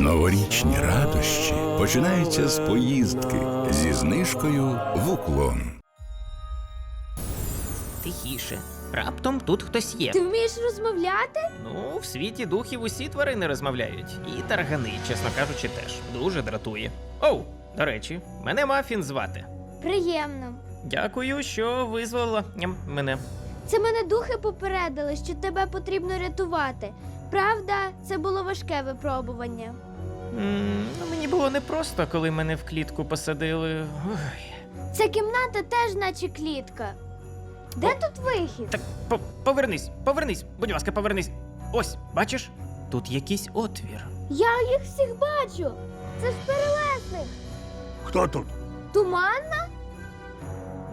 Новорічні радощі починаються з поїздки зі знижкою в уклон. Тихіше. Раптом тут хтось є. Ти вмієш розмовляти? Ну, в світі духів усі тварини розмовляють. І таргани, чесно кажучи, теж. Дуже дратує. Оу, до речі, мене Мафін звати. Приємно. Дякую, що визволила ням, мене. Це мене духи попередили, що тебе потрібно рятувати. Правда, це було важке випробування. М ну, мені було непросто, коли мене в клітку посадили. Ой. Ця кімната теж наче клітка. Де тут вихід? Так, по- повернись, повернись, будь ласка, повернись. Ось, бачиш? Тут якийсь отвір. Я їх всіх бачу. Це ж перелесник. Хто тут? Туманна?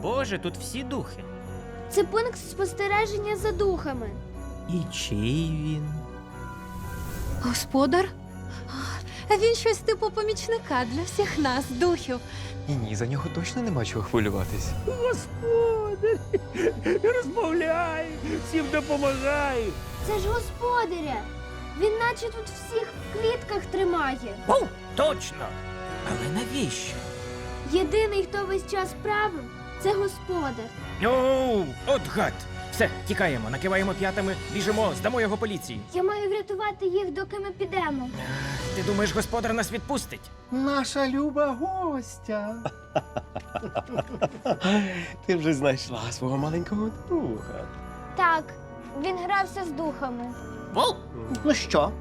Боже, тут всі духи. Це пункт спостереження за духами. І чий він? Господар? А він щось типу помічника для всіх нас, духів. Ні, ні, за нього точно нема чого хвилюватись. Господи, розмовляє, всім допомагає. Це ж господаря. Він наче тут всіх в клітках тримає. О, точно! Але навіщо? Єдиний, хто весь час правив, це господар. Оу, от гад! Все, тікаємо, накиваємо п'ятами, біжимо, здамо його поліції. Я маю врятувати їх, доки ми підемо. Ти думаєш, господар нас відпустить? Наша люба гостя. Ти вже знайшла свого маленького друга. Так, він грався з духами. Воу! Ну що,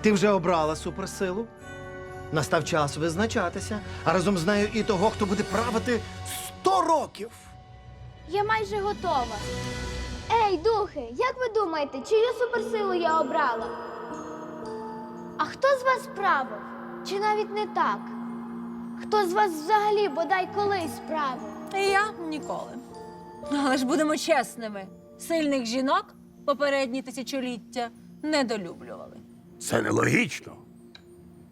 ти вже обрала суперсилу? Настав час визначатися, а разом з нею і того, хто буде правити сто років. Я майже готова. Ей, духи, як ви думаєте, чию суперсилу я обрала? А хто з вас правив? Чи навіть не так? Хто з вас взагалі бодай колись правив? Я ніколи. Але ж будемо чесними. Сильних жінок попередні тисячоліття недолюблювали. Це нелогічно.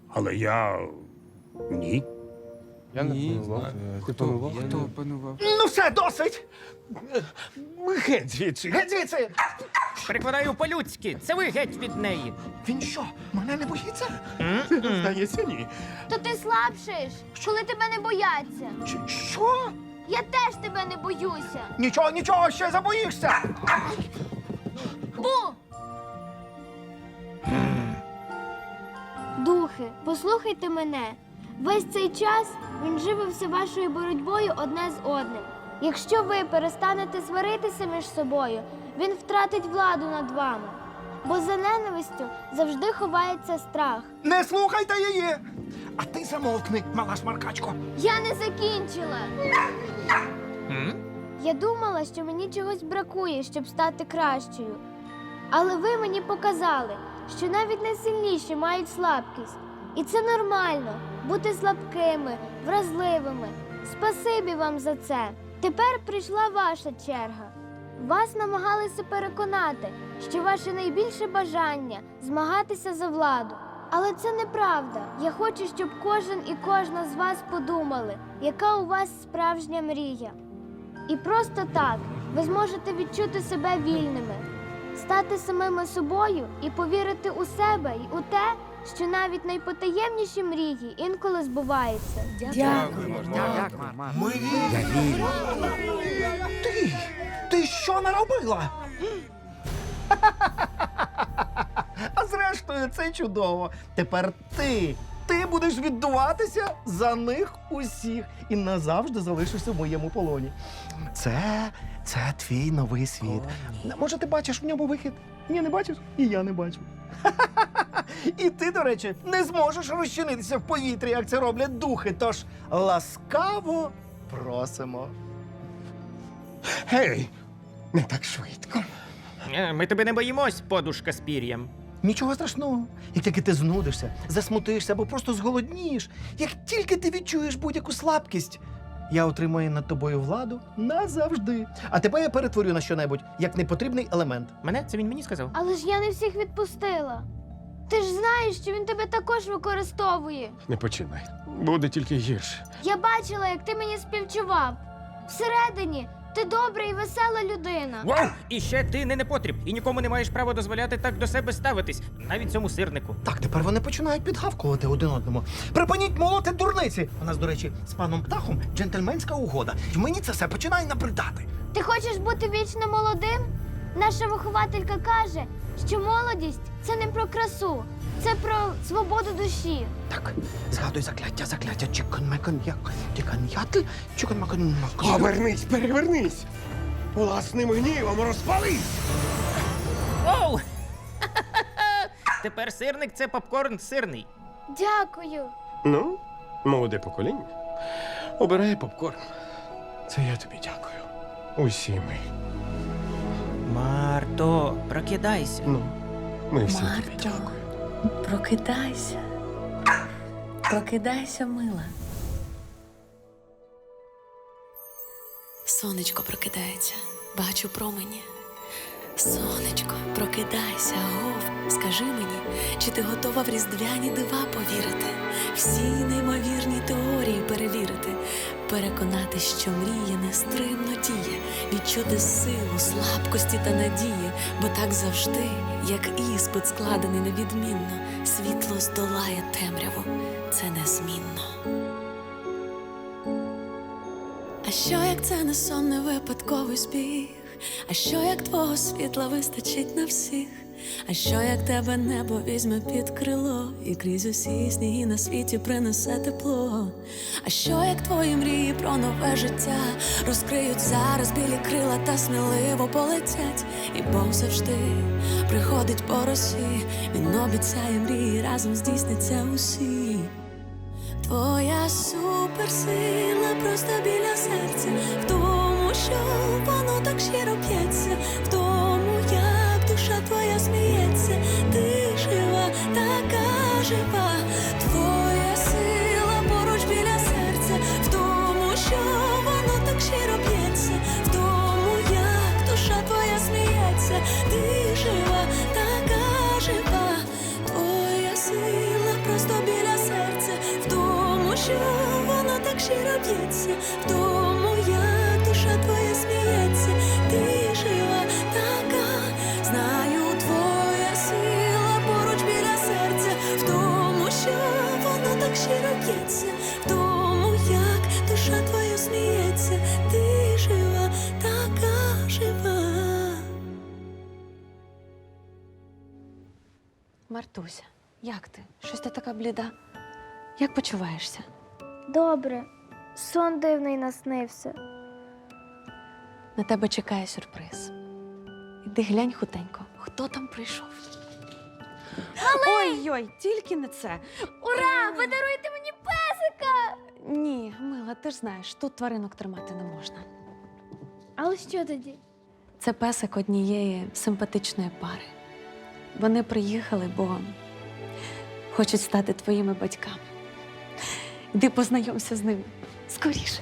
Але я. Ні. Я не планував. Ти планував? Хто панував? Ну все, досить! Геть звідси, геть звідси! Перекладаю по-людськи. Це ви геть від неї. Він що, мене не боїться? Здається, ні. То ти слабшиш, коли тебе не бояться. Ч- Що? Я теж тебе не боюся. Нічого, нічого, ще забоїшся! Бу! Духи, послухайте мене. Весь цей час він живився вашою боротьбою одне з одним. Якщо ви перестанете сваритися між собою, він втратить владу над вами. Бо за ненавистю завжди ховається страх. Не слухайте її! А ти замовкни, мала шмаркачко. Я не закінчила. Я думала, що мені чогось бракує, щоб стати кращою. Але ви мені показали, що навіть найсильніші мають слабкість. І це нормально бути слабкими, вразливими. Спасибі вам за це. Тепер прийшла ваша черга. Вас намагалися переконати, що ваше найбільше бажання змагатися за владу. Але це неправда. Я хочу, щоб кожен і кожна з вас подумали, яка у вас справжня мрія. І просто так ви зможете відчути себе вільними, стати самими собою і повірити у себе і у те, що навіть найпотаємніші мрії інколи збуваються. Дякуємо. Ми віримо. Ти! Ти що наробила? А зрештою, це чудово. Тепер ти. Ти будеш віддуватися за них усіх і назавжди залишишся в моєму полоні. Це, це твій новий світ. Може, ти бачиш в ньому вихід? Ні, не бачиш? І я не бачу. І ти, до речі, не зможеш розчинитися в повітрі, як це роблять духи. Тож ласкаво просимо. Гей, не так швидко. Е, Ми тебе не боїмось, подушка з пір'ям. Нічого страшного. Як тільки ти знудишся, засмутишся або просто зголоднієш, як тільки ти відчуєш будь-яку слабкість, я отримаю над тобою владу назавжди. А тебе я перетворю на щонебудь як непотрібний елемент. Мене це він мені сказав. Але ж я не всіх відпустила. Ти ж знаєш, що він тебе також використовує. Не починай. Буде тільки гірше. Я бачила, як ти мені співчував. Всередині Ти добра і весела людина. Вау! І ще ти не непотріб, і нікому не маєш права дозволяти так до себе ставитись, навіть цьому сирнику. Так, тепер вони починають підгавкувати один одному. Припиніть молоти дурниці. У нас, до речі, з паном птахом джентльменська угода. І мені це все починає набридати. Ти хочеш бути вічно молодим? Наша вихователька каже, що молодість це не про красу, це про свободу душі. Так, згадуй закляття, закляття. Чікон мекон як чікон ятл, чікон мекон. Повернись, перевернись. Власним гнівом розпались. Оу! Тепер сирник це попкорн сирний. Дякую. Ну, молоде покоління. Обирає попкорн. Це я тобі дякую. Усі ми. Марто, прокидайся. Ну, ми всі тобі Марто, дякуємо. прокидайся. Прокидайся, мила. Сонечко прокидається, бачу промені. Сонечко, прокидайся, гов, скажи мені, чи ти готова в різдвяні дива повірити, всі неймовірні теорії перевірити, переконати, що мрія нестримно діє, відчути силу, слабкості та надії, бо так завжди, як іспит складений невідмінно, світло здолає темряву, це незмінно. А що як це не сон, не випадковий збіг? А що як твого світла вистачить на всіх? А що як тебе небо візьме під крило і крізь усі сніги на світі принесе тепло? А що як твої мрії про нове життя розкриють зараз білі крила та сміливо полетять? І Бог завжди приходить по росі, він обіцяє мрії, разом здійсняться усі. Твоя суперсила просто біля серця, в тому, що воно так щиро б'ється, в тому, б'ється, в тому, як душа твоя сміється, ти жива, така, знаю, твоя сила поруч біля серця, в тому, що воно так щиро б'ється, в тому, як душа твоя сміється, ти жива, така жива. Мартуся, як ти? Щось ти така бліда? Як почуваєшся? Добре. Сон дивний наснився. На тебе чекає сюрприз. Іди глянь хутенько, хто там прийшов. Ой-ой, тільки не це. Ура! Ви даруєте мені песика! Ні, мила, ти ж знаєш, тут тваринок тримати не можна. Але що тоді? Це песик однієї симпатичної пари. Вони приїхали, бо хочуть стати твоїми батьками. Іди познайомся з ними. Скоріше.